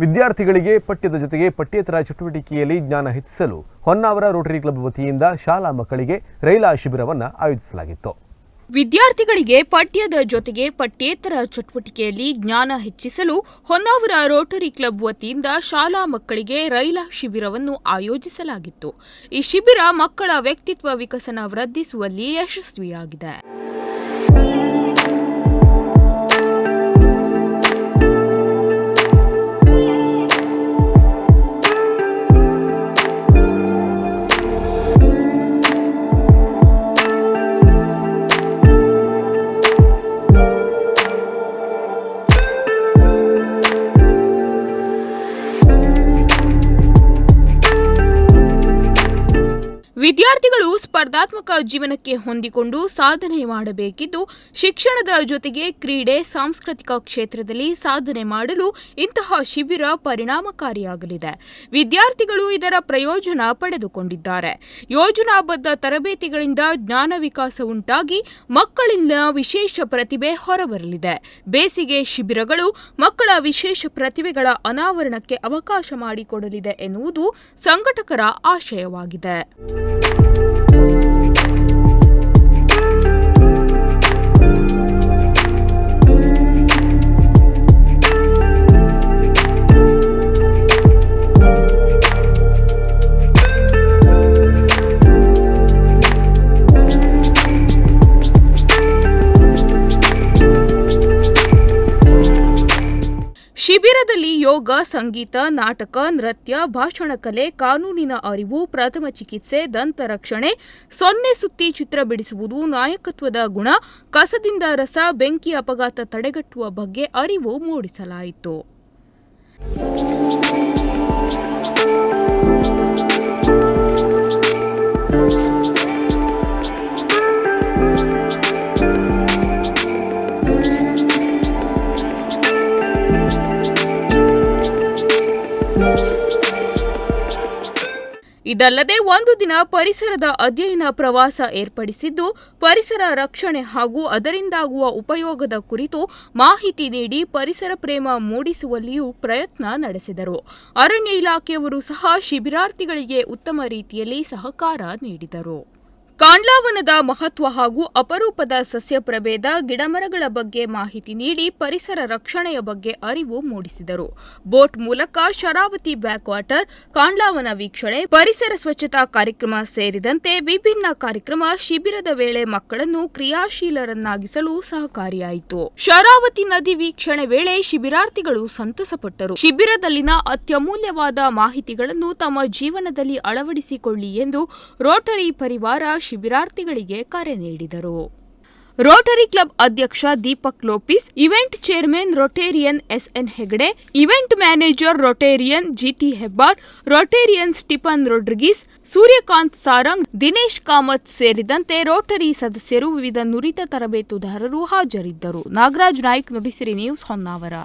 ವಿದ್ಯಾರ್ಥಿಗಳಿಗೆ ಪಠ್ಯದ ಜೊತೆಗೆ ಪಠ್ಯೇತರ ಚಟುವಟಿಕೆಯಲ್ಲಿ ಜ್ಞಾನ ಹೆಚ್ಚಿಸಲು ಹೊನ್ನಾವರ ರೋಟರಿ ಕ್ಲಬ್ ವತಿಯಿಂದ ಶಾಲಾ ಮಕ್ಕಳಿಗೆ ರೈಲಾ ಶಿಬಿರವನ್ನು ಆಯೋಜಿಸಲಾಗಿತ್ತು. ವಿದ್ಯಾರ್ಥಿಗಳಿಗೆ ಪಠ್ಯದ ಜೊತೆಗೆ ಪಠ್ಯೇತರ ಚಟುವಟಿಕೆಯಲ್ಲಿ ಜ್ಞಾನ ಹೆಚ್ಚಿಸಲು ಹೊನ್ನಾವರ ರೋಟರಿ ಕ್ಲಬ್ ವತಿಯಿಂದ ಶಾಲಾ ಮಕ್ಕಳಿಗೆ ರೈಲಾ ಶಿಬಿರವನ್ನು ಆಯೋಜಿಸಲಾಗಿತ್ತು. ಈ ಶಿಬಿರ ಮಕ್ಕಳ ವ್ಯಕ್ತಿತ್ವ ವಿಕಸನ ವೃದ್ಧಿಸುವಲ್ಲಿ ಯಶಸ್ವಿಯಾಗಿದೆ. ವಿದ್ಯಾರ್ಥಿಗಳು ಸ್ಪರ್ಧಾತ್ಮಕ ಜೀವನಕ್ಕೆ ಹೊಂದಿಕೊಂಡು ಸಾಧನೆ ಮಾಡಬೇಕಿದ್ದು, ಶಿಕ್ಷಣದ ಜೊತೆಗೆ ಕ್ರೀಡೆ, ಸಾಂಸ್ಕೃತಿಕ ಕ್ಷೇತ್ರದಲ್ಲಿ ಸಾಧನೆ ಮಾಡಲು ಇಂತಹ ಶಿಬಿರ ಪರಿಣಾಮಕಾರಿಯಾಗಲಿದೆ. ವಿದ್ಯಾರ್ಥಿಗಳು ಇದರ ಪ್ರಯೋಜನ ಪಡೆದುಕೊಂಡಿದ್ದಾರೆ. ಯೋಜನಾಬದ್ಧ ತರಬೇತಿಗಳಿಂದ ಜ್ಞಾನ ವಿಕಾಸ ಉಂಟಾಗಿ ಮಕ್ಕಳಿಂದ ವಿಶೇಷ ಪ್ರತಿಭೆ ಹೊರಬರಲಿದೆ. ಬೇಸಿಗೆ ಶಿಬಿರಗಳು ಮಕ್ಕಳ ವಿಶೇಷ ಪ್ರತಿಭೆಗಳ ಅನಾವರಣಕ್ಕೆ ಅವಕಾಶ ಮಾಡಿಕೊಡಲಿದೆ ಎನ್ನುವುದು ಸಂಘಟಕರ ಆಶಯವಾಗಿದೆ. ಶಿಬಿರದಲ್ಲಿ ಯೋಗ, ಸಂಗೀತ, ನಾಟಕ, ನೃತ್ಯ, ಭಾಷಣ ಕಲೆ, ಕಾನೂನಿನ ಅರಿವು, ಪ್ರಥಮ ಚಿಕಿತ್ಸೆ, ದಂತ ರಕ್ಷಣೆ, ಸೊನ್ನೆ ಸುತ್ತಿ ಚಿತ್ರ ಬಿಡಿಸುವುದು, ನಾಯಕತ್ವದ ಗುಣ, ಕಸದಿಂದ ರಸ, ಬೆಂಕಿ ಅಪಘಾತ ತಡೆಗಟ್ಟುವ ಬಗ್ಗೆ ಅರಿವು ಮೂಡಿಸಲಾಯಿತು. ಇದಲ್ಲದೆ ಒಂದು ದಿನ ಪರಿಸರದ ಅಧ್ಯಯನ ಪ್ರವಾಸ ಏರ್ಪಡಿಸಿದ್ದು, ಪರಿಸರ ರಕ್ಷಣೆ ಹಾಗೂ ಅದರಿಂದಾಗುವ ಉಪಯೋಗದ ಕುರಿತು ಮಾಹಿತಿ ನೀಡಿ ಪರಿಸರ ಪ್ರೇಮ ಮೂಡಿಸುವಲ್ಲಿಯೂ ಪ್ರಯತ್ನ ನಡೆಸಿದರು. ಅರಣ್ಯ ಇಲಾಖೆಯವರು ಸಹ ಶಿಬಿರಾರ್ಥಿಗಳಿಗೆ ಉತ್ತಮ ರೀತಿಯಲ್ಲಿ ಸಹಕಾರ ನೀಡಿದರು. ಕಾಂಡ್ಲಾವನದ ಮಹತ್ವ ಹಾಗೂ ಅಪರೂಪದ ಸಸ್ಯ ಪ್ರಭೇದ ಗಿಡಮರಗಳ ಬಗ್ಗೆ ಮಾಹಿತಿ ನೀಡಿ ಪರಿಸರ ರಕ್ಷಣೆಯ ಬಗ್ಗೆ ಅರಿವು ಮೂಡಿಸಿದರು. ಬೋಟ್ ಮೂಲಕ ಶರಾವತಿ ಬ್ಯಾಕ್ ವಾಟರ್ ಕಾಂಡ್ಲಾವನ ವೀಕ್ಷಣೆ, ಪರಿಸರ ಸ್ವಚ್ಛತಾ ಕಾರ್ಯಕ್ರಮ ಸೇರಿದಂತೆ ವಿಭಿನ್ನ ಕಾರ್ಯಕ್ರಮ ಶಿಬಿರದ ವೇಳೆ ಮಕ್ಕಳನ್ನು ಕ್ರಿಯಾಶೀಲರನ್ನಾಗಿಸಲು ಸಹಕಾರಿಯಾಯಿತು. ಶರಾವತಿ ನದಿ ವೀಕ್ಷಣೆ ವೇಳೆ ಶಿಬಿರಾರ್ಥಿಗಳು ಸಂತಸಪಟ್ಟರು. ಶಿಬಿರದಲ್ಲಿನ ಅತ್ಯಮೂಲ್ಯವಾದ ಮಾಹಿತಿಗಳನ್ನು ತಮ್ಮ ಜೀವನದಲ್ಲಿ ಅಳವಡಿಸಿಕೊಳ್ಳಿ ಎಂದು ರೋಟರಿ ಪರಿವಾರ ಶಿಬಿರಾರ್ಥಿಗಳಿಗೆ ಕರೆ ನೀಡಿದರು. ರೋಟರಿ ಕ್ಲಬ್ ಅಧ್ಯಕ್ಷ Deepak Lopes, event chairman Rotarian SN Hegde, event manager Rotarian GT Hebbar, Rotarian Stephen Rodrigues, Suryakant Sarang, Dinesh Kamath ಸೇರಿದಂತೆ ರೋಟರಿ ಸದಸ್ಯರು ವಿವಿಧ ನುರಿತ ತರಬೇತುದಾರರು ಹಾಜರಿದ್ದರು. ನಾಗರಾಜ್ ನಾಯ್ಕ್, ನುಡಿಸಿರಿ ನ್ಯೂಸ್ ಹೊನ್ನಾವರ.